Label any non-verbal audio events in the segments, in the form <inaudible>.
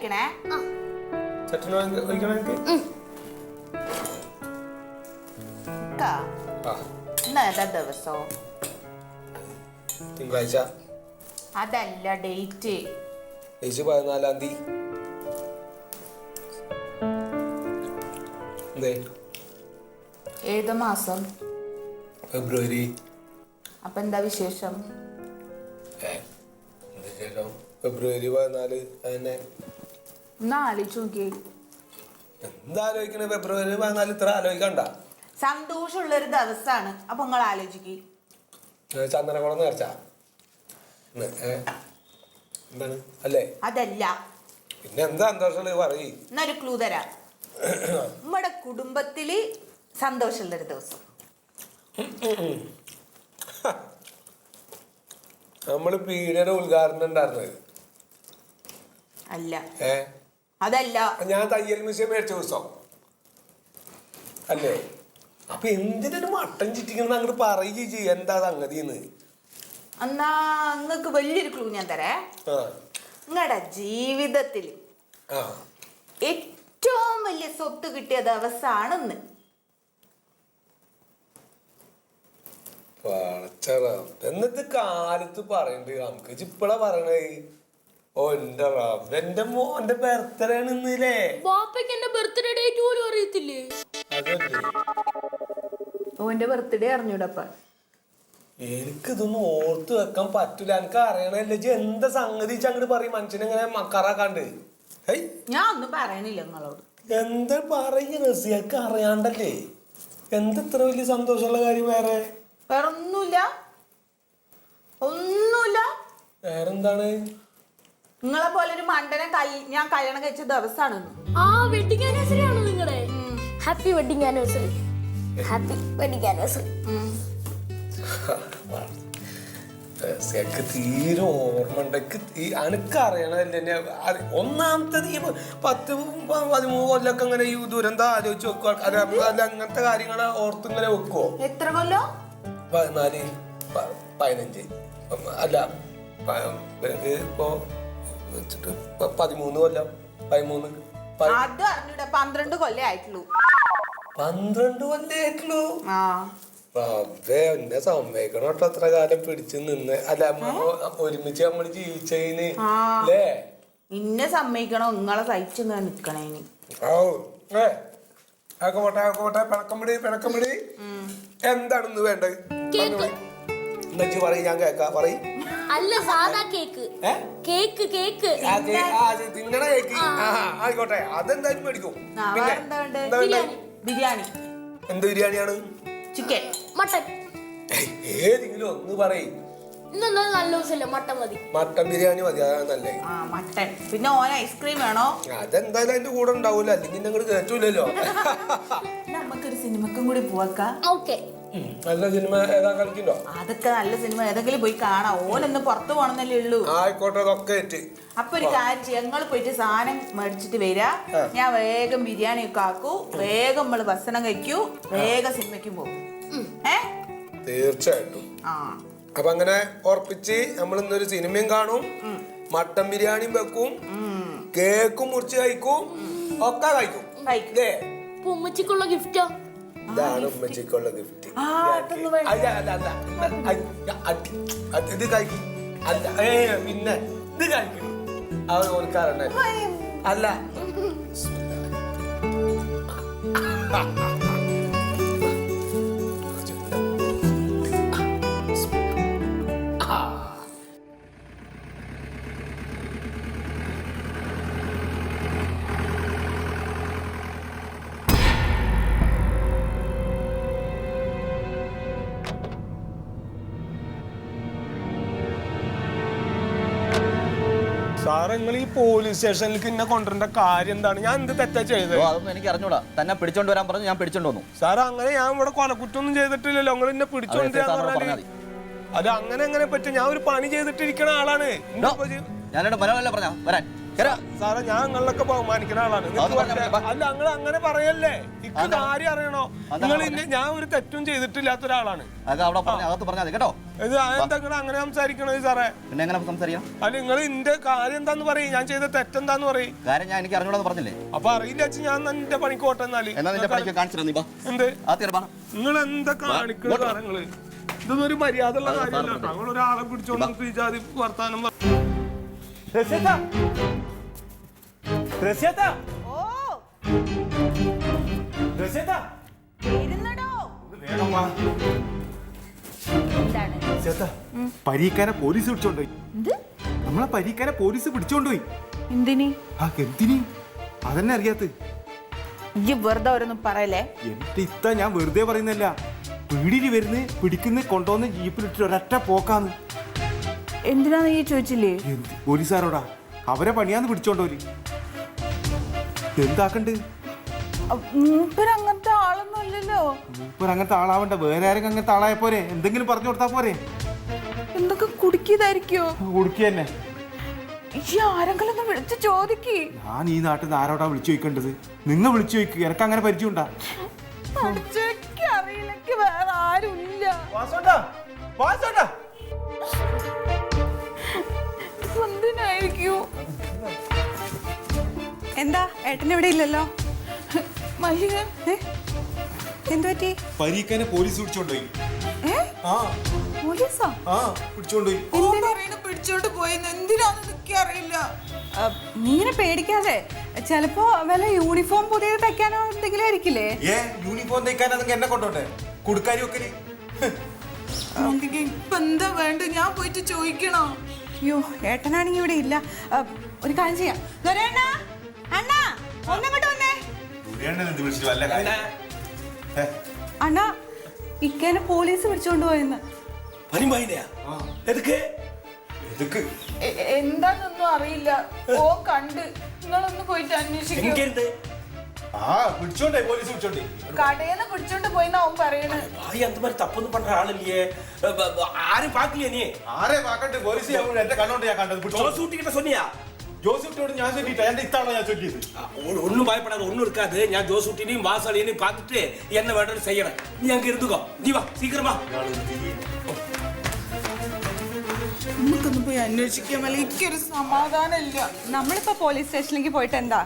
കഴിക്കണേ? ചട്ടന ഒഴിക്കണം എനിക്ക് ഇക്ക, ആ. ഇന്ന് ഏതാ ദിവസം? തിങ്കളാഴ്ച. അതല്ല ഡേറ്റ്. ഏജ് പതിനാലാം തീയതി. ഏത് മാസം? ഫെബ്രുവരി. അപ്പൊ എന്താ വിശേഷം? ഫെബ്രുവരി പതിനാല് അതന്നെ ഒന്ന് ആലോചിച്ച് നോക്കിയേ. എന്താ ആലോചിക്കണേ ഫെബ്രുവരി പതിനാല് ഇത്ര ആലോചിക്കണ്ട. സന്തോഷമുള്ള ഒരു ദിവസമാണ് അപ്പൊ നിങ്ങൾ ആലോചിക്കി. നേർച്ച എന്താണ്? അല്ലേ? അതല്ല. പിന്നെ എന്താ സന്തോഷമുള്ളത്? പറയ്. എന്നൊരു ക്ലൂ തരാം. നമ്മുടെ കുടുംബത്തിൽ സന്തോഷമുള്ള ഒരു ദിവസം. നമ്മൾ പീഡിയുടെ ഉദ്ഘാടനം ഉണ്ടായിരുന്നത്. അല്ല. ഏ? അതല്ല. ഞാൻ തയ്യൽ മ്യൂസിയം മേടിച്ച ദിവസം. അല്ലേ? അപ്പൊ എന്തിനൊരു മട്ടൻ ചിറ്റിക്കുന്ന അങ്ങോട്ട് പറയുകയും ചെയ്യും എന്താ സംഗതി എന്ന് എന്നാ നിങ്ങൾക്ക് വലിയൊരു ക്ലൂ ഞാൻ തരേ. ആ. നിങ്ങളുടെ ജീവിതത്തിൽ ആ. ഏറ്റവും വലിയ സ്വത്ത് കിട്ടിയ ദിവസമാണെന്ന് പടച്ചറ എന്നിട്ട് കാലത്ത് പറയണ്ട്. നമുക്ക് ഇപ്പളാ പറയണേ ഓ എന്റെ റബ്ബ് എന്റെ മോന്റെ ബർത്ത്ഡേ ആണ് ഇന്നില്ലേ? ബാപ്പയ്ക്ക് എന്റെ ബർത്ത്ഡേ ഡേറ്റ് പോലും അറിയത്തില്ലേ? അതല്ലേ? ഓന്റെ ബർത്ത്ഡേ അറിഞ്ഞൂടപ്പ എനിക്കിതൊന്നും ഓർത്തു വെക്കാൻ പറ്റൂല. എനിക്ക് അറിയണല്ലേ ഇജ്ജ് എന്താ സംഗതി? അങ്ങോട്ട് പറയും. മനുഷ്യനെങ്ങനെ മക്കാറാക്കാണ്ട്. ഹേയ്. ഞാൻ ഒന്നും പറയണില്ല നിങ്ങളോട്. എന്താ പറയുക റസിയക്ക് അറിയാണ്ടല്ലേ? എന്താ ഇത്ര വലിയ സന്തോഷമുള്ള കാര്യം വേറെ? വേറെ ഒന്നുമില്ല ഒന്നുമില്ല. വേറെന്താണ്? നിങ്ങളെ പോലെ ഒരു മണ്ടനെ ഞാൻ കല്യാണം കഴിച്ച ദിവസമാണ് ആ വെഡിങ് ആനിവേഴ്സറി ആണോ നിങ്ങളുടെ happy wedding anniversary happy wedding anniversary റസിയക്ക് തീരെ ഓർമ്മ ഉണ്ട് എനിക്ക് അറിയണല്ലേ എന്നെ ഒന്നാമത്തത് ഈ പത്ത് പ- പതിമൂന്ന് കൊല്ലൊക്കെ ഇങ്ങനെ ഈ ദുരന്തം ആലോചിച്ച് വെക്കുക അല്ല അങ്ങനത്തെ കാര്യങ്ങൾ ഓർത്ത് ഇങ്ങനെ വെക്കുവോ? എത്ര കൊല്ലോ? പതിനാല് പതിനഞ്ച്. അല്ല ഇപ്പോ വെച്ചിട്ട്. പ- പതിമൂന്ന് കൊല്ലം. പതിമൂന്ന്. പ- അത് അറിഞ്ഞൂടെ. പന്ത്രണ്ട് കൊല്ലേ ആയിട്ടുള്ളൂ. പന്ത്രണ്ട് കൊല്ലായിട്ടുള്ളൂ ആ. റബ്ബേ എന്നെ സമ്മതിക്കണം കേട്ടോ അത്ര കാലം പിടിച്ചു നിന്ന്. അല്ല നമ്മ ഒരുമിച്ച് നമ്മൾ ജീവിച്ചതിന്. ആ. അല്ലേ ഇന്നെ സമ്മതിക്കണോ. നിങ്ങളെ സഹിച്ചു ഇങ്ങനെ നിക്കണേന് ഓ ഏ? ആക്കെ പോട്ടെ ആക്കെ പോട്ടെ. പിണക്കമ്പിടി പിണക്കമ്പിടി എന്താണ് ഇന്ന് വേണ്ടത്? കേക്ക്. എന്നു പറയും ഞാൻ കേക്കാം. പറയും. അല്ല സാധാ കേക്ക്. Cake cake. തിന്നണ കേക്ക്. ആയിക്കോട്ടെ. അതെന്തായാലും മേടിക്കും. പിന്നെ ബിരിയാണി. എന്ത് ബിരിയാണിയാണ്? ചിക്കൻ. മട്ടൻ. ഏതെങ്കിലും ഒന്ന് പറയും. മട്ടൻ മതി. മട്ടൻ ബിരിയാണി മതി അതാണ് നല്ലത് മട്ടൻ. പിന്നെ ഓൻ ഐസ്ക്രീം വേണോ? അതെന്തായാലും അതിന്റെ കൂടെ ഉണ്ടാവൂല. അല്ലെങ്കിൽ ഞങ്ങൾ കേറ്റൂലല്ലോ. നമുക്കൊരു സിനിമക്കും കൂടി പോവാക്കാം. ഓക്കെ. നല്ല സിനിമ ഏതാ കളിക്കണ്ടോ? അതൊക്കെ നല്ല സിനിമ. ഏതെങ്കിലും പോയി കാണാം. ഓനൊന്ന് പുറത്തു പോണെന്നല്ലേ ഉള്ളൂ. ആയിക്കോട്ടെ അതൊക്കെ അപ്പൊ ഒരു കാര്യം ഞങ്ങൾ പോയിട്ട് സാധനം മേടിച്ചിട്ട് വരാ. ഞാൻ വേഗം ബിരിയാണി ഒക്കെ ആക്കൂ. വേഗം നമ്മൾ ഭക്ഷണം കഴിക്കൂ. വേഗം സിനിമയ്ക്കും പോകും ഏ? തീർച്ചയായിട്ടും. ആ. അപ്പൊ അങ്ങനെ ഉറപ്പിച്ച് നമ്മൾ ഇന്നൊരു സിനിമയും കാണും. മട്ടൻ ബിരിയാണിയും വെക്കും. കേക്കും മുറിച്ച് കഴിക്കും. ഒക്കെ കഴിക്കും. കഴിക്കും. ഉമ്മച്ചിക്കുള്ള ഗിഫ്റ്റാ ഇതാണ് ഉമ്മച്ചിക്കുള്ള ഗിഫ്റ്റ് ഇത് കഴിക്കും. പിന്നെ ഇത് കഴിക്കും. അവർ ഓർക്കാറുണ്ടായിരുന്നു. അല്ല. <laughs> സാറ് നിങ്ങൾ ഈ പോലീസ് സ്റ്റേഷനിലേക്ക് എന്നെ കൊണ്ടുവരേണ്ട കാര്യം എന്താണ്? ഞാൻ എന്ത് തെറ്റാ ചെയ്തത്? ഓ അതൊന്നും എനിക്ക് അറിഞ്ഞൂടാ. തന്നെ പിടിച്ചോണ്ട് വരാൻ പറഞ്ഞു ഞാൻ പിടിച്ചോണ്ട് വന്നു. സാർ അങ്ങനെ ഞാൻ ഇവിടെ കൊലക്കുറ്റൊന്നും ചെയ്തിട്ടില്ലല്ലോ. നിങ്ങൾ എന്നെ പിടിച്ചോണ്ട് അത് സാറിനോട് പറഞ്ഞാൽ പറഞ്ഞാൽ അത് അങ്ങനെ എങ്ങനെ പറ്റും? ഞാൻ ഒരു പണി ചെയ്തിട്ടിരിക്കണ ആളാണ്. ഞാനോട് മലയാളമല്ലേ പറഞ്ഞ വരാൻ. സാറേ ഞാൻ നിങ്ങളിലൊക്കെ ബഹുമാനിക്കുന്ന ആളാണ്. അല്ല നിങ്ങൾ അങ്ങനെ പറയല്ലേ? ഇക്ക് ആര് കാര്യം അറിയണോ? നിങ്ങൾ? ഞാൻ ഒരു തെറ്റും ചെയ്തിട്ടില്ലാത്ത ഒരാളാണ് അകത്ത് പറഞ്ഞാൽ കേട്ടോ. ഇത് എന്താ അങ്ങനെ സംസാരിക്കണത് സാറേ? പിന്നെ എങ്ങനെ സംസാരിക്കാം അല്ല നിങ്ങൾ ഇന്റെ കാര്യം എന്താന്ന് പറയും. ഞാൻ ചെയ്ത തെറ്റെന്താന്ന് പറയും. കാര്യം ഞാൻ എനിക്ക് അറിഞ്ഞൂടാന്ന് പറഞ്ഞില്ലേ? അപ്പൊ അറിയില്ല ഞാൻ എന്റെ പണിക്ക് എന്നാൽ. എന്നാ നിന്റെ എന്ത്? നിങ്ങൾ എന്താ കാണിക്കുന്നത് ഇതൊന്നും ഒരു മര്യാദ ഉള്ള കാര്യമല്ല. ഞങ്ങൾ ഒരാളെ പിടിച്ചോണ്ട് നമുക്ക് ഈ ജാതി വർത്താനം റസിയത്താ ഓ. റസ്യത്ത ഇരുന്നടോ. വേഗം വാ. എന്താണ്? റസിയത്താ പരീക്കാനെ പോലീസ് പിടിച്ചോണ്ടുപോയി എന്ത്? നമ്മളെ പരീക്കാരെ പോലീസ് പിടിച്ചോണ്ടുപോയി എന്തിനി? ആ എന്തിനി? അതന്നെ അറിയാത്ത. ഇജ്ജ് വെറുതെ ഓരോന്നും പറയല്ലേ? എന്റെ ഇത്ത ഞാൻ വെറുതെ പറയുന്നല്ല പീടിയിൽ വരുന്ന് പിടിക്കുന്ന കൊണ്ടുവന്ന് ജീപ്പിലിട്ട് ഒരൊറ്റ പോക്കാന്ന്. എന്തിനാന്ന് ഈ ചോദിച്ചില്ലേ? പോലീസുകാരോടാ അവരെ പണിയാന്ന് പിടിച്ചോണ്ടോൽ എന്താക്കണ്ട്? മൂപ്പര് അങ്ങനത്തെ ആളൊന്നും അല്ലല്ലോ ഇപ്പൊ അങ്ങനത്തെ ആളാവണ്ട. വേറെ ആരെങ്കിലും അങ്ങനത്തെ ആളായ പോരെ. എന്തെങ്കിലും പറഞ്ഞു കൊടുത്താ പോരെ. എന്തൊക്കെ കുടുക്കിയതായിരിക്കോ? കുടുക്കി തന്നെ ഈ ആരെങ്കിലും ഒന്ന് വിളിച്ചു ചോദിക്ക്. ഞാൻ ഈ നാട്ടിൽ നിന്ന് ആരോടാ വിളിച്ചു ചോദിക്കേണ്ടത്? നിങ്ങൾ വിളിച്ചു ചോദിക്കുക എനക്ക് അങ്ങനെ അറിയില്ലെങ്കിൽ വേറെ ഇല്ല എന്തിനായിരിക്കൂ? എന്താ? ഏട്ടൻ ഇവിടെ ഇല്ലല്ലോ. പരീക്കാനെ പോലീസ് പിടിച്ചോണ്ടുപോയി ആ. പോലീസോ? ആ പിടിച്ചോണ്ടുപോയി പിടിച്ചോണ്ട് പോയെന്ന് എന്തിനാന്ന് എനിക്ക് അറിയില്ല. ആ, നീ ഇങ്ങനെ പേടിക്കാതെ. ചിലപ്പോ വല്ല യൂണിഫോം പുതിയത് തയ്ക്കാനോ എന്തെങ്കിലും ആയിരിക്കില്ലേ? ഏ യൂണിഫോം തയ്ക്കാൻ അതൊക്കെ എന്നെ കൊണ്ടോട്ടെ? കൊടുക്കാരി ഒക്കെ ഇപ്പൊ എന്താ വേണ്ട? ഞാൻ പോയിട്ട് ചോദിക്കണോ. അയ്യോ ഏട്ടനാണെങ്കിൽ ഇവിടെ ഇല്ല. ഒരു കാര്യം ചെയ്യാം. അണ്ണാ ഒന്നങ്ങോട്ട് വന്നേ. അണ്ണാ ഇക്കേനെ പോലീസ് പിടിച്ചോണ്ട് പോയെന്ന്. എന്താണെന്നൊന്നും അറിയില്ല. ഓ കണ്ട്. നിങ്ങളൊന്ന് പോയിട്ട് അന്വേഷിക്കും. കടയിന്ന് പിടിച്ചോണ്ട് പോയിന്ന് അവൻ പറയണ്. ഭായി അന്ത മാതിരി തപ്പൊന്നും പണ്ട ആളില്ലേ? ആരും പാക്കില്ലേ നീ? ആരെ പാക്കട്ടെ? പോലീസ് എന്റെ കണ്ണോണ്ട് ഞാൻ കണ്ടത്. സൂട്ടിക്കിട്ട സൊന്നിയാ ஊட்டிக்கிட்ட சொன்னியா ജോസഫിനോട് ഞാൻ ചൊല്ലിട്ടോ എന്റെ ഇത്താണോ ഞാൻ ചൊല്ലിയത് ஒ- ஒண்ணும் பயப்படாத ஒண்ணும் இருக்காது ഞാൻ ஜோஸ் ஊட்டினையும் வாசாலினையும் பார்த்துட்டு என்ன வேணும்னு செய்யறேன் நீ அங்க இருந்துக்கோ நீ வா சீக்கிரமா നമുക്കൊന്ന് പോയി അന്വേഷിക്കാൻ വല്ല എനിക്കൊരു സമാധാനം ഇല്ല നമ്മളിപ്പോ പോലീസ് സ്റ്റേഷനിലേക്ക് പോയിട്ട് എന്താ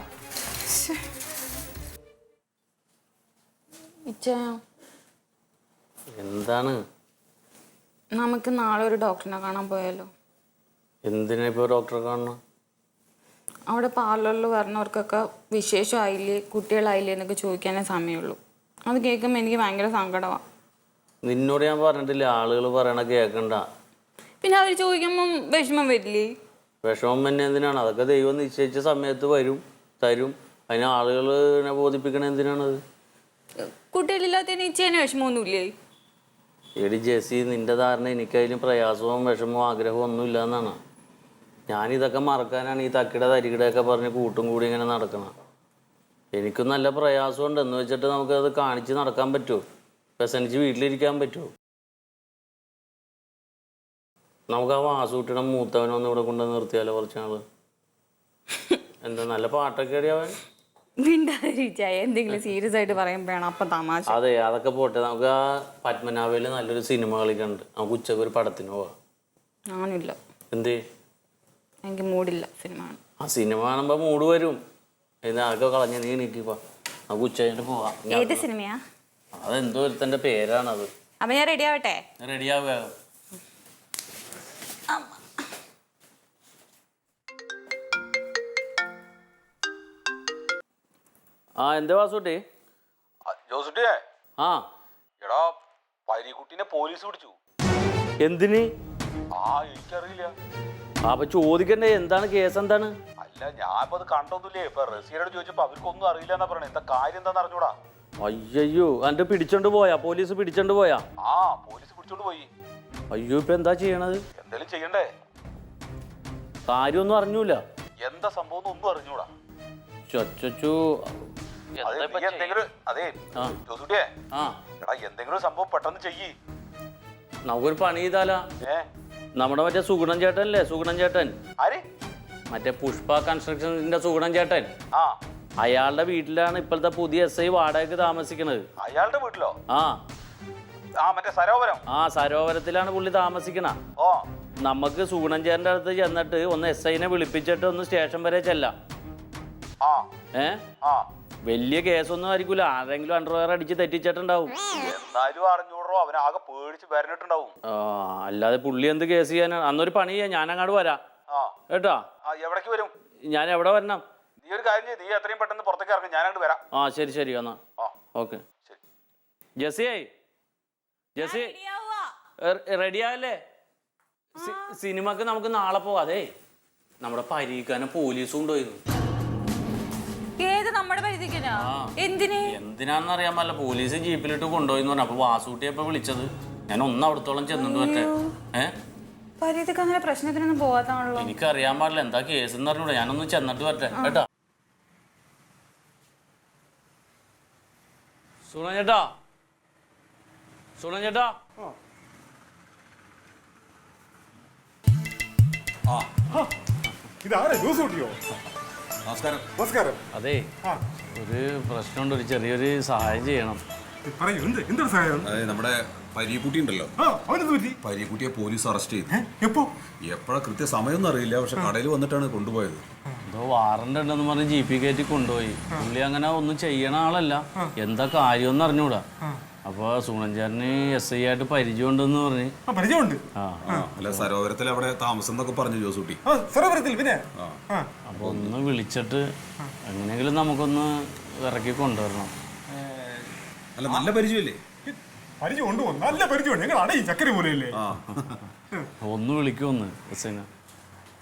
ഇച്ച എന്താണ് നമുക്ക് നാളെ ഒരു ഡോക്ടറിനെ കാണാൻ പോയാലോ എന്തിനാ ഇപ്പോൾ ഡോക്ടറെ കാണണം അവിടെ പാർലറിൽ വരുന്നവർക്കൊക്കെ വിശേഷമായില്ലേ? കുട്ടികളായില്ലേ എന്നൊക്കെ ചോദിക്കാനേ സമയമുള്ളൂ. അത് കേൾക്കുമ്പോൾ എനിക്ക് ഭയങ്കര സങ്കടമാണ് നിന്നോട് ഞാൻ പറഞ്ഞിട്ടില്ല ആളുകൾ പറയണ കേൾക്കണ്ട പിന്നെ അവർ ചോദിക്കുമ്പം വിഷമം വരില്ലേ? വിഷമം തന്നെ എന്തിനാണ്? അതൊക്കെ ദൈവം നിശ്ചയിച്ച സമയത്ത് വരും തരും. അതിന് ആളുകളെ ബോധിപ്പിക്കണ എന്തിനാണത്? കുട്ടികളില്ലാത്തതിന് ഇച്ചേനെ വിഷമമൊന്നുമില്ലേ? എടി ജെസി നിന്റെ ധാരണ എനിക്കതിന് പ്രയാസവും വിഷമവും ആഗ്രഹവും ഒന്നുമില്ല എന്നാണ് ഞാനിതൊക്കെ മറക്കാനാണ് ഈ തക്കിട തരികിടയൊക്കെ പറഞ്ഞ് കൂട്ടും കൂടി ഇങ്ങനെ നടക്കണം. എനിക്കും നല്ല പ്രയാസമുണ്ട്. എന്ന് വെച്ചിട്ട് നമുക്കത് കാണിച്ച് നടക്കാൻ പറ്റുമോ പെസനിച്ച് വീട്ടിലിരിക്കാൻ പറ്റുമോ നമുക്ക് ആ വാസൂട്ടിയുടെ മൂത്തവനൊന്നും ഇവിടെ കൊണ്ട് നിർത്തിയാലോ കുറച്ച് നാൾ? എന്താ നല്ല പാട്ടൊക്കെ അടി അവൻ? മിണ്ടാതിരിച്ചായ എന്തെങ്കിലും സീരിയസ് ആയിട്ട് പറയുമ്പോഴാണ് അപ്പം തമാശ. അതെ അതൊക്കെ പോട്ടെ. നമുക്ക് ആ പത്മനാഭയിൽ നല്ലൊരു സിനിമ കളിക്കുന്നുണ്ട് നമുക്ക് ഉച്ചയ്ക്ക് ഒരു പടത്തിന് പോവാ. എന്തേ? എനിക്ക് മൂടില്ല സിനിമ കാണാൻ. ആ സിനിമ കാണുമ്പോ മൂട് വരും. ആകെ കളഞ്ഞ നീ നീക്കിപ്പോ നമുക്ക് ഉച്ച കഴിഞ്ഞിട്ട് പോവാം ഏത് സിനിമയാ? അതെന്തോ ഒരുത്തന്റെ പേരാണ് അത് അപ്പൊ ഞാൻ റെഡി ആവട്ടെ? റെഡിയാവുക. ആ എന്താ വാസുട്ടി ജോസുട്ടിയെ ആ. എടാ പരീക്കുട്ടീനെ പോലീസ് പിടിച്ചു. എന്തിന്? ആ എനിക്കറിയില്ല. അപ്പൊ ചോദിക്കണ്ടേ എന്താണ് കേസ് എന്താണ്? അല്ല ഞാൻ ഇപ്പൊ അത് കണ്ടൊന്നുമില്ലേ? ഇപ്പൊ റസീനോട് ചോദിച്ചപ്പോ അവർക്കൊന്നും അറിയില്ല എന്നാ പറയണേ. എന്താ കാര്യം എന്താന്ന് അറിഞ്ഞൂടാ? അയ്യോ എന്റെ പിടിച്ചോണ്ട് പോയാ പോലീസ് പിടിച്ചോണ്ട് പോയാ? ആ പോലീസ് പിടിച്ചോണ്ട് പോയി. അയ്യോ ഇപ്പൊ എന്താ ചെയ്യണത്? എന്തേലും ചെയ്യണ്ടേ? കാര്യൊന്നും അറിഞ്ഞൂല. എന്താ സംഭവം ഒന്നും അറിഞ്ഞൂടാ. ചൊച്ചു അതെ നീ എന്തെങ്കിലും അതെ ആ. ജോസുട്ടിയെ. ആ. എടാ എന്തെങ്കിലും ഒരു സംഭവം പെട്ടെന്ന് ചെയ്യ്. നമുക്കൊരു പണി ചെയ്താലാ. ഏ? നമ്മുടെ മറ്റേ സുഗുണൻ ചേട്ടൻ അല്ലേ സുഗുണൻ ചേട്ടൻ? ആര്? മറ്റേ പുഷ്പ കൺസ്ട്രക്ഷൻസിന്റെ സുഗുണൻ ചേട്ടൻ. ആ. അയാളുടെ വീട്ടിലാണ് ഇപ്പോഴത്തെ പുതിയ എസ് ഐ വാടകയ്ക്ക് താമസിക്കുന്നത് അയാളുടെ വീട്ടിലോ? ആ. ആ മറ്റേ സരോവരം? ആ സരോവരത്തിലാണ് പുള്ളി താമസിക്കണ. ഓ. നമുക്ക് സുഗുണൻ ചേട്ടന്റെ അടുത്ത് ചെന്നിട്ട് ഒന്ന് എസ് ഐനെ വിളിപ്പിച്ചിട്ട് ഒന്ന് സ്റ്റേഷൻ വരെ ചെല്ലാം. ആ. ഏ? ആ. വലിയ കേസൊന്നും ആയിരിക്കൂല. ആരെങ്കിലും അണ്ടർവെയർ അടിച്ച് തെറ്റിച്ചിട്ടുണ്ടാവും. എന്നാലും അറിഞ്ഞൂറോ അവനെ ആകെ പേടിച്ച് വരണിട്ടുണ്ടാവും. ആ അല്ലാതെ പുള്ളി എന്ത് കേസ് ചെയ്യാനാണ് അന്നൊരു പണി ചെയ്യാം ഞാൻ അങ്ങോട്ട് വരാം. ആ. കേട്ടോ? ആ എവിടേക്ക് വരും? ഞാൻ എവിടെ വരണം? നീ ഒരു കാര്യം ചെയ്യ് നീ എത്രയും പെട്ടെന്ന് പുറത്തേക്ക് ഇറങ്ങും ഞാൻ അങ്ങോട്ട് വരാം. ആ ശരി ശരി എന്നാ. ആ. ഓക്കെ. ശരി. ജസി ജെസ്സി. റെഡിയായല്ലേ സിനിമക്ക് നമുക്ക് നാളെ പോവാതെ നമ്മുടെ പരീക്കാനെ പോലീസും കൊണ്ടുപോയിരുന്നു. നമ്മുടെ പരിധിക്കനാ? എന്തിന്? എന്തിനാന്ന് അറിയാൻ പാടില്ല പോലീസ് ജീപ്പിലിട്ട് കൊണ്ടുപോയിന്ന് പറഞ്ഞു. അപ്പൊ വാസൂട്ടിയപ്പോ വിളിച്ചത്. ഞാൻ ഒന്ന് അവിടത്തോളം ചെന്നിട്ട് പറ്റേ ഏഹ് പരിധിക്ക് അങ്ങനെ പ്രശ്നത്തിനൊന്നും പോകാത്താണല്ലോ എനിക്കറിയാൻ പാടില്ല. എന്താ കേസ് എന്ന് പറഞ്ഞൂടെ ഞാനൊന്ന് ചെന്നിട്ട് പറ്റേ കേട്ടാ? സുണ ചേട്ടാ. സുണ ചേട്ടാ. ഇതാരെ? ജ്യൂസ് കൂട്ടിയോ? നമസ്കാരം. നമസ്കാരം. അതെ ഒരു പ്രശ്നമുണ്ട് ഒരു ചെറിയൊരു സഹായം ചെയ്യണം. പറയൂ എന്ത് എന്തൊരു സഹായം? അതായത് നമ്മുടെ പരീക്കുട്ടി ഉണ്ടല്ലോ. ആ അവനെന്ത് പറ്റി? പരീക്കുട്ടിയെ പോലീസ് അറസ്റ്റ് ചെയ്തു. എപ്പോ? എപ്പോഴാ കൃത്യ സമയമൊന്നും അറിയില്ല പക്ഷെ കടയിൽ വന്നിട്ടാണ് കൊണ്ടുപോയത്. എന്തോ വാറണ്ട് ഉണ്ടെന്ന് പറഞ്ഞ് ജി പി കയറ്റി കൊണ്ടുപോയി. പുള്ളി അങ്ങനെ ഒന്നും ചെയ്യണ ആളല്ല. എന്താ കാര്യമെന്ന് അറിഞ്ഞൂടാ. അപ്പൊ സൂണഞ്ചാരന് എസ് ഐ ആയിട്ട് പരിചയം ഉണ്ടെന്ന് പറഞ്ഞ് പരിചയമുണ്ട്. ആ അല്ല സരോവരത്തിൽ അവിടെ താമസം എന്നൊക്കെ പറഞ്ഞു ജോസൂട്ടി. സരോവരത്തിൽ പിന്നെ? ആ. അപ്പൊ ഒന്ന് വിളിച്ചിട്ട് എങ്ങനെയെങ്കിലും നമുക്കൊന്ന് ഇറക്കി കൊണ്ടുവരണം. അല്ല നല്ല പരിചയമല്ലേ? പരിചയം ഉണ്ട് നല്ല പരിചയമുണ്ട്. ഞങ്ങളാണ് ഈ ചക്കര പോലെയല്ലേ ഒന്ന് വിളിക്കൂന്ന് ഒന്ന് എസ് ഐനെ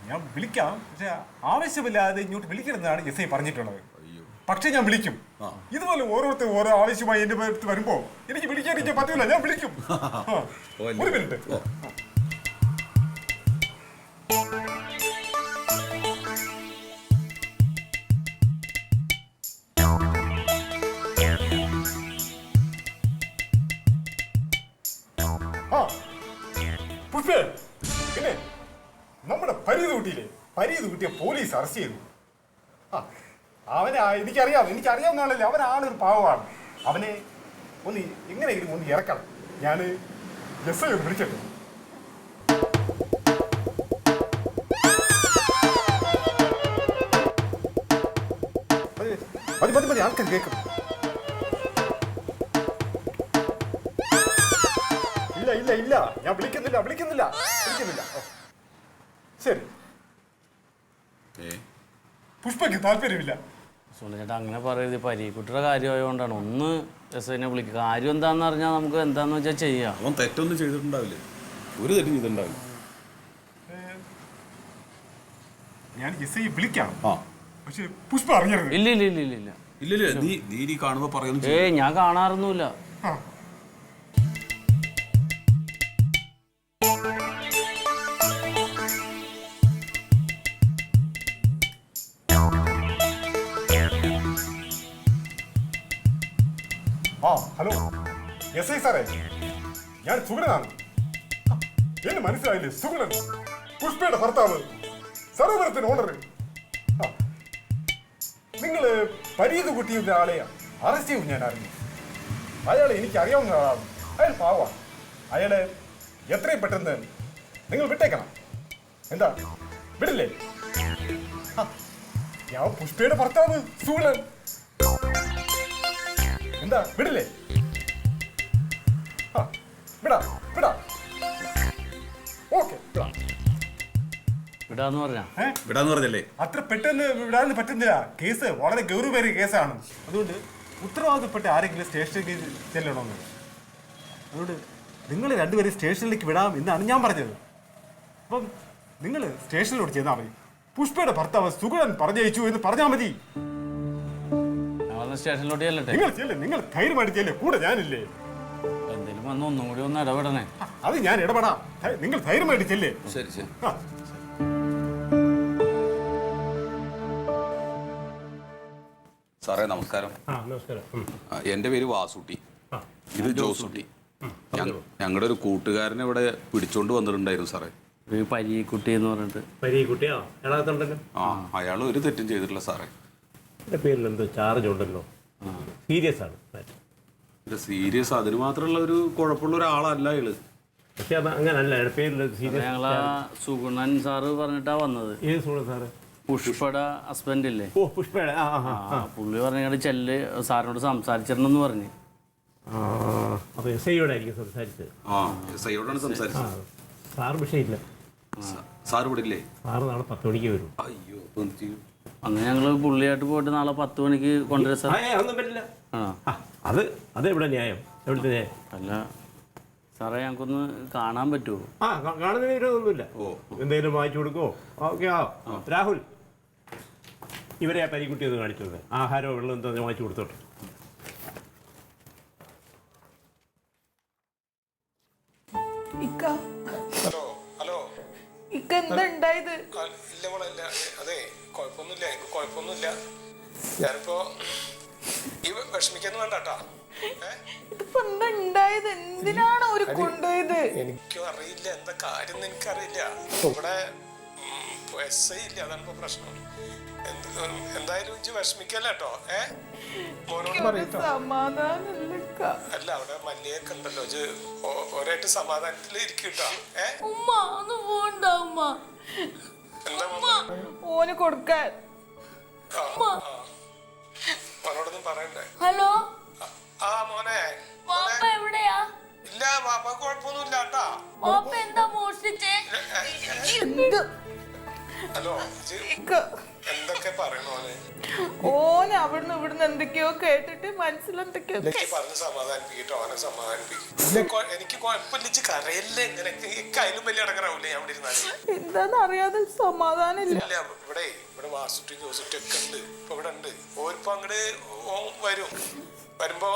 ഞാൻ വിളിക്കാം. പക്ഷെ ആവശ്യമില്ലാതെ ഇങ്ങോട്ട് വിളിക്കരുതെന്നാണ് എസ് ഐ പറഞ്ഞിട്ടുള്ളത്. പക്ഷെ ഞാൻ വിളിക്കും. ഇതുപോലെ ഓരോരുത്തർ ഓരോ ആവശ്യമായി എന്റെ അടുത്ത് വരുമ്പോ എനിക്ക് വിളിക്കാൻ എനിക്ക് പറ്റൂല ഞാൻ വിളിക്കും. <laughs> ഒരു മിനിറ്റ്. കുട്ടിയെ പോലീസ് അറസ്റ്റ് ചെയ്തു. ആ, അവനെ എനിക്കറിയാം എനിക്കറിയാവുന്ന ആളല്ലേ അവൻ ആളൊരു പാവമാണ്. അവനെ ഒന്ന് എങ്ങനെയെങ്കിലും ഒന്ന് ഇറക്കണം? ഞാൻ എസ് ഐ ഒന്ന് വിളിച്ചിട്ടു. മതി മതി മതി ആൾക്കാർ കേൾക്കും. ഇല്ല ഇല്ല ഇല്ല ഞാൻ വിളിക്കുന്നില്ല വിളിക്കുന്നില്ല വിളിക്കുന്നില്ല. ശരി ഏ പുഷ്പയ്ക്ക് താല്പര്യമില്ല സുണ ചേട്ടാ അങ്ങനെ പറയരുത്. പരീക്കുട്ടിയുടെ കാര്യമായതുകൊണ്ടാണ് ഒന്ന് എസ് ഐനെ വിളിക്കുക കാര്യം എന്താണെന്ന് അറിഞ്ഞാൽ നമുക്ക് എന്താന്ന് വെച്ചാൽ ചെയ്യാം. അവൻ തെറ്റൊന്നും ചെയ്തിട്ടുണ്ടാവില്ല. ഒരു തെറ്റും ചെയ്തിട്ടുണ്ടാവില്ല. ഞാൻ എസ് ഐ വിളിക്കാം. ആ. പക്ഷെ പുഷ്പ അറിയരുത് ഇല്ല ഇല്ല ഇല്ല ഇല്ല ഇല്ല ഇല്ല നീ നീ കാണുമ്പോ പറയുന്നു ഏയ് ഞാൻ കാണാറൊന്നുമില്ല. ആ. എസ് ഐ സാറേ ഞാൻ സുഗുണനാണ് ആ, എന്നെ മനസ്സിലായില്ലേ സുഗുണൻ പുഷ്പയുടെ ഭർത്താവ് സരോവരത്തിന് ഓണർ നിങ്ങൾ പരീത് കുട്ടിയുടെ ആളെ അറസ്റ്റ് ചെയ്യും ഞാൻ അറിഞ്ഞു അയാളെ എനിക്ക് അറിയാവുന്ന ആളാണ് അയാൾ പാവാണ് അയാളെ എത്രയും പെട്ടെന്ന് നിങ്ങൾ വിട്ടേക്കണം എന്താ വിടില്ലേ ആ, ഞാൻ പുഷ്പയുടെ ഭർത്താവ് സുഗുണൻ എന്താ വിടില്ലേ ആ വിടാ വിടാ. ഓക്കെ വിടാ. വിടാന്ന് പറഞ്ഞാ? ഏ? വിടാന്ന് പറഞ്ഞല്ലേ? അത്ര പെട്ടെന്ന് വിടാൻ പറ്റുന്നില്ല കേസ് വളരെ ഗൗരവമേറിയ കേസാണ്. അതുകൊണ്ട് ഉത്തരവാദിത്തപ്പെട്ട ആരെങ്കിലും സ്റ്റേഷനിലേക്ക് ചെല്ലണമെന്ന്. അതുകൊണ്ട് നിങ്ങൾ രണ്ടുപേരും സ്റ്റേഷനിലേക്ക് വിടാം എന്നാണ് ഞാൻ പറഞ്ഞത്. അപ്പം നിങ്ങൾ സ്റ്റേഷനിലോട്ട് ചെന്നാൽ മതി. പുഷ്പയുടെ ഭർത്താവ് സുഗുണൻ പറഞ്ഞയച്ചു എന്ന് പറഞ്ഞാൽ മതി. ഞങ്ങളൊന്ന് സ്റ്റേഷനിലോട്ട് ചെല്ലട്ടെ. നിങ്ങൾ ചെല്ലേ നിങ്ങൾ ധൈര്യമായിട്ട് ചെല്ലേ. കൂടെ ഞാനില്ലേ? വന്ന് ഒന്നും കൂടി ഒന്ന് ഇടപെടണേ. അത് ഞാൻ ഇടപെടാം. നിങ്ങൾ ധൈര്യമായിട്ട് ചെല്ലേ ശരി ശരി. സാറേ നമസ്കാരം. ആ നമസ്കാരം. എന്റെ പേര് വാസുട്ടി. ഇത് ജോസുട്ടി. ഞങ്ങളുടെ ഒരു കൂട്ടുകാരനെ ഇവിടെ പിടിച്ചോണ്ട് വന്നിട്ടുണ്ടായിരുന്നു സാറേ. ഒരു പരീക്കുട്ടി എന്ന് പറഞ്ഞിട്ട്. പരീക്കുട്ടിയോ? ആ അയാൾ ഒരു തെറ്റും ചെയ്തിട്ടില്ല സാറേ. എന്റെ പേരിൽ എന്തോ ചാർജ് ഉണ്ടല്ലോ. സീരിയസ് ആണ്. സീരിയസ് അതിന് മാത്രമുള്ള ഒരു കുഴപ്പമുള്ള ഒരാളല്ല അയാൾ പക്ഷെ അത് അങ്ങനല്ല പേരിൽ സീരിയസ് ഞങ്ങളാ സുഗുണൻ സാറ് പറഞ്ഞിട്ടാ വന്നത്. ഏത് സാറ്? പുഷ്പയുടെ ഹസ്ബൻഡ് ഇല്ലേ? ഓ പുഷ്പയുടെ. ആ ആ ആ ആ പുള്ളി പറഞ്ഞ ചെല്ല് സാറിനോട് സംസാരിച്ചിരുന്നെന്ന് പറഞ്ഞു. ആ അപ്പോൾ എസ് സംസാരിച്ചത്. ആ എസ് ഐയോടാണ് സംസാരിച്ചത്. സാർ വിഷയമില്ല. സാർ ഇവിടെ ഇല്ലേ? സാറ് നാളെ പത്ത് മണിക്ക് വരും. അയ്യോ ഇപ്പൊ എന്ത് ചെയ്യും? അന്ന് ഞങ്ങൾ പുള്ളിയായിട്ട് പോയിട്ട് നാളെ പത്ത് മണിക്ക് കൊണ്ടുവരാം സാർ ആ ഏ, അതൊന്നും പറ്റില്ല. ആ. ആ അത് അത് ഇവിടെ ന്യായം. എവിടുത്തെ ന്യായം? അല്ല സാറേ ഞങ്ങൾക്കൊന്ന് കാണാൻ പറ്റുമോ? ആ കാ- കാണുന്നതിന് വിരോധമൊന്നുമില്ല ഓ. എന്തെങ്കിലും വാങ്ങിച്ചു കൊടുക്കോ ഓക്കെ ആ. രാഹുൽ ഇവരെ ആ പരിക്കുട്ടി ഒന്ന് കാണിച്ചത് ആഹാരമോ വെള്ളം എന്തോ വാങ്ങിച്ചു കൊടുത്തോട്ടെ. ഇക്ക. Hello hello. ഇക്ക എന്താ ഉണ്ടായത്? ആ, ഇല്ല മോളെ ഇല്ല. അതെ കുഴപ്പമൊന്നുമില്ല. എനിക്ക് കുഴപ്പമൊന്നുമില്ല. ഞാനിപ്പോ ഈ വിഷമിക്കൊന്നും വേണ്ട കേട്ടാ ഇതിപ്പോ എന്താ ഉണ്ടായത് എന്തിനാണ് ഒരു കൊണ്ടുപോയത്? എനിക്കും അറിയില്ല. എന്താ കാര്യം എനിക്കറിയില്ല. ഇവിടെ എസ് ഐ ഇല്ല. അതാണ് ഇപ്പൊ പ്രശ്നം. എന്തായാലും ഇജ്ജ് വിഷമിക്കല്ല കേട്ടോ ഏ? മോനോട് പറയട്ടോ അല്ല അവിടെ മല്ലിയൊക്കെ ഉണ്ടല്ലോ. ഇജ്ജ് ഒരേട്ട് ഒരായിട്ട് സമാധാനത്തിൽ ഇരിക്കട്ടോ ഏ? ഉമ്മ ഒന്ന് പോണ്ട ഉമ്മ. ഓന് കൊടുക്കാൻ. ഹലോ? ഇവിടുന്ന് എന്തൊക്കെയോ കേട്ടിട്ട് മനസ്സിലെന്തൊക്കെയോ പറഞ്ഞ് സമാധാനിപ്പിക്കട്ടോ അവനെ സമാധാനിപ്പിക്കും. എനിക്ക് കുഴപ്പമില്ല കരയല്ലേ ഇങ്ങനെ? എനിക്ക് അതിലും വലിയ അടങ്ങറാവൂലേ ഞാൻ ഇവിടെ ഇരുന്നാൽ? എന്താന്ന് അറിയാതെ സമാധാനമില്ല. ഇവിടെ ഇവിടെ വാസുട്ടി ജോസിറ്റും ഒക്കെ ഉണ്ട് ഇപ്പൊ ഇവിടെ ഉണ്ട്. ഓരിപ്പോ അങ്ങട് ഓ വരും. വരുമ്പോ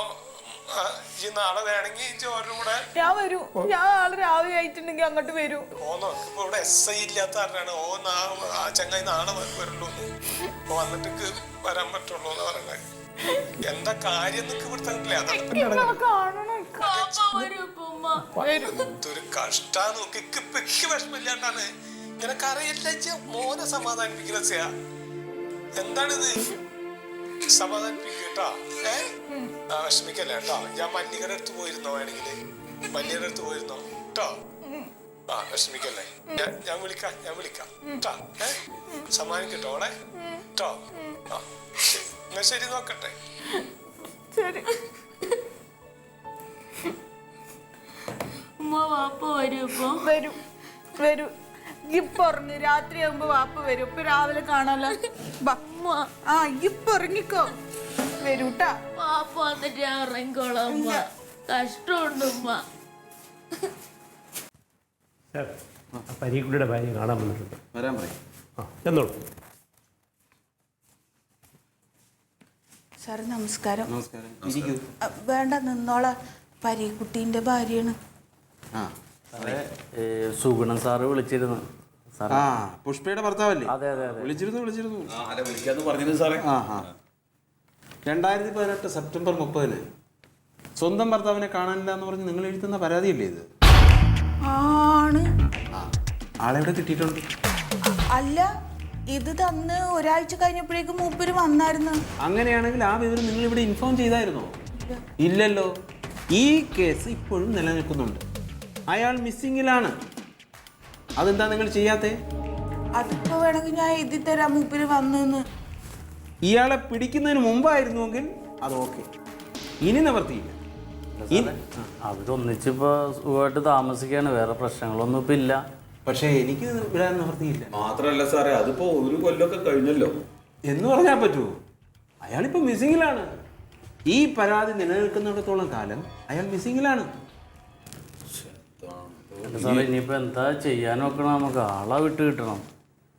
ഈ നാളെ വേണമെങ്കിൽ ഇജ്ജ് ഓരുടെ കൂടെ ഞാൻ വരൂ. ഞാൻ ആൾ രാവിലെ ആയിട്ടുണ്ടെങ്കിൽ അങ്ങോട്ട് വരൂ. ഓന്നോ ഇപ്പൊ ഇവിടെ എസ് ഐ ഇല്ലാത്ത ആരാണ് ഓ നാ ആ ചങ്ങായി നാളെ വരുള്ളൂ. വന്നിട്ട് വരാൻ പറ്റുള്ളൂ എന്ന് പറയുന്നത് എന്താ കാര്യം ഇവിടുത്തെ എന്തൊരു കഷ്ടാ നോക്കി. ഇക്ക് വിഷമില്ലാണ്ടാണ്. ഇജ്ജ് മോനെ സമാധാനിപ്പിക്കുന്ന സിയ. എന്താണിത്? സമാധാനിപ്പിക്കുക കേട്ടോ ഏ? ആ കേട്ടോ. ഞാൻ മല്ലികയുടെ അടുത്ത് പോയിരുന്നോ വേണമെങ്കിൽ മല്ലികയുടെ അടുത്ത് പോയിരുന്നോ? കേട്ടോ? ആ വിഷമിക്കല്ലേ. ഞാൻ ഞാൻ വിളിക്കാം ഞാൻ വിളിക്കാം. കേട്ടോ? ഏ? സമ്മാനിക്കട്ടോ അവിടെ കേട്ടോ? ആ ശരി. എന്നാ ശരി നോക്കട്ടെ. ശരി. ഉമ്മ വാപ്പ വരും ഇപ്പൊ? വരും വരൂ. ഇപ്പൊ ഉറങ്ങി. രാത്രി ആകുമ്പോ വാപ്പ വരും. ഇപ്പൊ രാവിലെ കാണാലോ. ആ ഇപ്പൊ ഉറങ്ങിക്കോ. വരൂട്ടാ. വാപ്പ വന്നിട്ട് ഞാൻ ഇറങ്ങിക്കോളാം ഉമ്മ. കഷ്ടമുണ്ട് ഉമ്മ. സാർ പരീക്കുട്ടിയുടെ ഭാര്യ കാണാൻ വന്നിട്ടുണ്ട്. വരാൻ പറയും. ആ എന്നോളൂ സാർ നമസ്കാരം. നമസ്കാരം. വേണ്ട നിന്നോളാ. പരീക്കുട്ടീന്റെ ഭാര്യയാണ്. ആ. സുഗുണൻ സാറ് വിളിച്ചിരുന്നു. ആ പുഷ്പയുടെ ഭർത്താവല്ലേ? അതെ അതെ അതെ. വിളിച്ചിരുന്നു വിളിച്ചിരുന്നു. ആ ആ രണ്ടായിരത്തി പതിനെട്ട് സെപ്റ്റംബർ മുപ്പതിന് സ്വന്തം ഭർത്താവിനെ കാണാനില്ല എന്ന് പറഞ്ഞ് നിങ്ങൾ എഴുതുന്ന പരാതിയല്ലേ ഇത്? ആണ്. ആ ആളെവിടെ കിട്ടിയിട്ടുണ്ട്? അല്ല ഇത് തന്ന് ഒരാഴ്ച കഴിഞ്ഞപ്പോഴേക്കും മൂപ്പര് വന്നായിരുന്നു. അങ്ങനെയാണെങ്കിൽ ആ വിവരം നിങ്ങൾ ഇവിടെ ഇൻഫോം ചെയ്തായിരുന്നോ ഇല്ലല്ലോ. ഈ കേസ് ഇപ്പോഴും നിലനിൽക്കുന്നുണ്ട്. അയാൾ മിസ്സിങ്ങിലാണ് അതെന്താ നിങ്ങൾ ചെയ്യാത്തേ? അതിപ്പോ വേണമെങ്കിൽ ഞാൻ എഴുതി തരാം മൂപ്പര് വന്നെന്ന്. ഇയാളെ പിടിക്കുന്നതിന് മുമ്പായിരുന്നുവെങ്കിൽ അത് ഓക്കെ. ഇനി നിവർത്തിയില്ല. ഇനി- അവരൊന്നിച്ചിപ്പോ സുഖമായിട്ട് താമസിക്കാണ് വേറെ പ്രശ്നങ്ങളൊന്നും ഇപ്പൊ ഇല്ല. പക്ഷേ എനിക്ക് വിടാൻ നിവർത്തിയില്ല. മാത്രല്ല സാറേ അതിപ്പോ ഒരു കൊല്ലമൊക്കെ കഴിഞ്ഞല്ലോ. എന്ന് പറഞ്ഞാൽ പറ്റുമോ അയാളിപ്പോൾ മിസ്സിങ്ങിലാണ് ഈ പരാതി നിലനിൽക്കുന്നിടത്തോളം കാലം അയാൾ മിസ്സിങ്ങിലാണ് സാറേ ഇനിയിപ്പോ എന്താ ചെയ്യാൻ നോക്കണം? നമുക്ക് ആളെ വിട്ട് കിട്ടണം.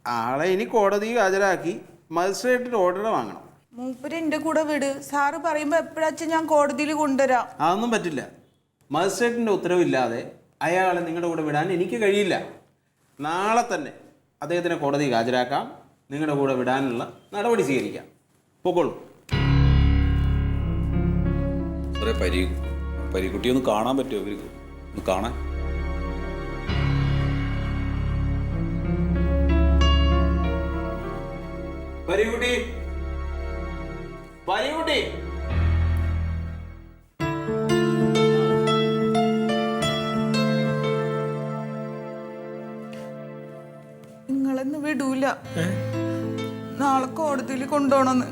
ആളെ ഇനി കോടതി ഹാജരാക്കി മജിസ്ട്രേറ്റിന്റെ ഓർഡർ വാങ്ങണം. മൂപ്പര് എന്റെ കൂടെ വിട്. സാറ് പറയുമ്പോ എപ്പോഴാച്ച ഞാൻ കോടതിയിൽ കൊണ്ടുവരാം? അതൊന്നും പറ്റില്ല. മജിസ്ട്രേറ്റിന്റെ ഉത്തരവില്ലാതെ അയാളെ നിങ്ങളുടെ കൂടെ വിടാൻ എനിക്ക് കഴിയില്ല. നാളെ തന്നെ അദ്ദേഹത്തിനെ കോടതിയിൽ ഹാജരാക്കാം. നിങ്ങളുടെ കൂടെ വിടാനുള്ള നടപടി സ്വീകരിക്കാം. പൊക്കോളൂ. പരി പരിക്കുട്ടി ഒന്ന് കാണാൻ പറ്റുമോ? ഇവർക്ക് ഒന്ന് കാണാൻ? പരികുട്ടി പരികുട്ടി നിങ്ങളെന്ന് വിടൂല. നാളെ കോടതിയിൽ കൊണ്ടുപോണെന്ന്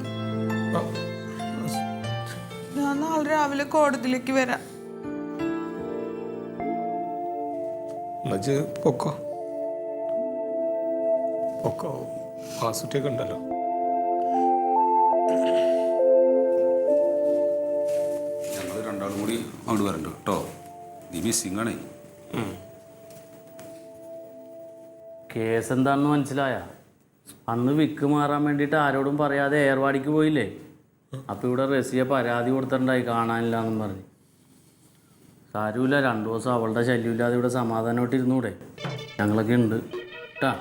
ഞാൻ നാളെ രാവിലെ കോടതിയിലേക്ക് വരാം. പൊക്കോ. പൊക്കോ. വാസുറ്റിയൊക്കെ ഉണ്ടല്ലോ. അങ്ങോട്ട് വരണ്ട? കേട്ടോ നീ മിസ്സിംഗ് ആണേ കേസ് എന്താണെന്ന് മനസ്സിലായ? അന്ന് വിക്ക് മാറാൻ വേണ്ടിയിട്ട് ആരോടും പറയാതെ ഏർവാടിക്ക് പോയില്ലേ? അപ്പോൾ ഇവിടെ റസിയെ പരാതി കൊടുത്തിട്ടുണ്ടായി കാണാനില്ല എന്ന് പറഞ്ഞു. കാര്യമില്ല രണ്ടു ദിവസം അവളുടെ ശല്യമില്ലാതെ ഇവിടെ സമാധാനമായിട്ട് ഇരുന്നൂടെ. ഞങ്ങളൊക്കെ ഉണ്ട്. കേട്ടാ